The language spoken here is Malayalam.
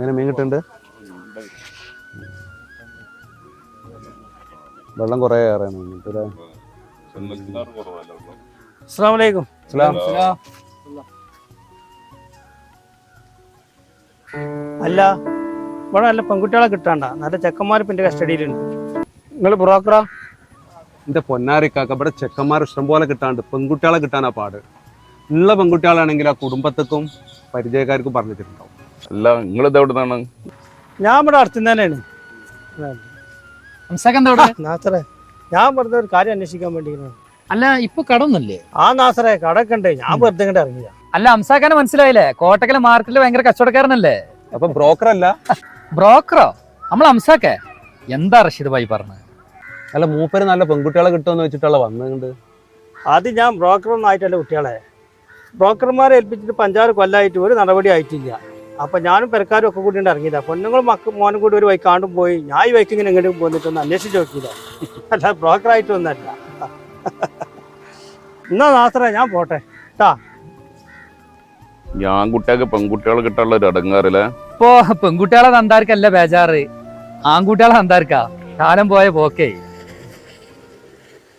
എങ്ങനെ മീൻ കിട്ടുന്നുണ്ട്? വെള്ളം കുറേ കയറാണ് അല്ലേ ഇവിടെ നല്ല പെൺകുട്ടികളെ കിട്ടാണ്ട. നല്ല ചെക്കന്മാർ പിന്നെ കസ്റ്റഡിയിലുണ്ട് നിങ്ങൾ ബ്രോക്കറാ? എന്റെ പൊന്നാരിക്കാക്ക ഇവിടെ ചെക്കന്മാർ ഇഷ്ടം പോലെ കിട്ടാണ്ട് പെൺകുട്ടികളെ കിട്ടാനാ പാട്. ഉള്ള പെൺകുട്ടികളാണെങ്കിൽ ആ കുടുംബത്തേക്കും പരിചയക്കാർക്കും പറഞ്ഞിട്ടുണ്ടാവും. അല്ല നിങ്ങൾ ഇത് എവിടെ നിന്നാണ് ഞാൻ ഇവിടെ അടുത്തുനിന്ന് തന്നെയാണ്. നാസറേ ഞാൻ വെറുതെ ഒരു കാര്യം അന്വേഷിക്കാൻ വേണ്ടി അല്ല ഇപ്പൊ കടന്നില്ലേ ആ നാസറേ കടക്കണ്ടേ ഞാൻ വെറുതെ ഇങ്ങോട്ട് ഇറങ്ങിയ അല്ല അംസാക്കാനെ മനസ്സിലായില്ലേ? കോട്ടക്കലെ മാർക്കറ്റിൽ ഭയങ്കര കച്ചവടക്കാരനല്ലേ? അപ്പൊ ബ്രോക്കർ അല്ല. ബ്രോക്കറോ? നമ്മൾ ഹംസാക്കേ എന്താ റഷീദ് ഭായി പറഞ്ഞത് അല്ല മൂപ്പര് നല്ല പെൺകുട്ടികളെ കിട്ടുമെന്ന് വെച്ചിട്ടുള്ള വന്നുണ്ട് അത് ഞാൻ ബ്രോക്കറൊന്നും ആയിട്ടല്ല കുട്ടികളെ. ബ്രോക്കർമാരെ ഏൽപ്പിച്ചിട്ട് പഞ്ചാറ് കൊല്ലായിട്ട് ഒരു നടപടി ആയിട്ടില്ല. അപ്പൊ ഞാനും പെരക്കാരും ഒക്കെ കൂടി ഇറങ്ങിയതാ. പൊന്നുങ്ങളും മക്ക മോനും കൂടി ഒരു വൈക്ക് കാണും പോയി. ഞാൻ ഈ വൈക്ക് ഇങ്ങനെ എങ്ങോട്ടും പോന്നിട്ടൊന്ന് അന്വേഷിച്ച് നോക്കിയില്ല. അല്ല ബ്രോക്കറായിട്ടൊന്നല്ല എന്നാ നാത്ര ഞാൻ പോട്ടെ. ഞാൻ കുട്ടികൾക്ക് പെൺകുട്ടികളെ കിട്ടാനുള്ള ഒരു അടങ്ങാറില്ല? ഇപ്പോ പെൺകുട്ടികളെ തന്താർക്കല്ല ബേജാറ്. ആൺകുട്ടികളെ തന്താർക്കാ. കാലം പോയ പോക്കേ.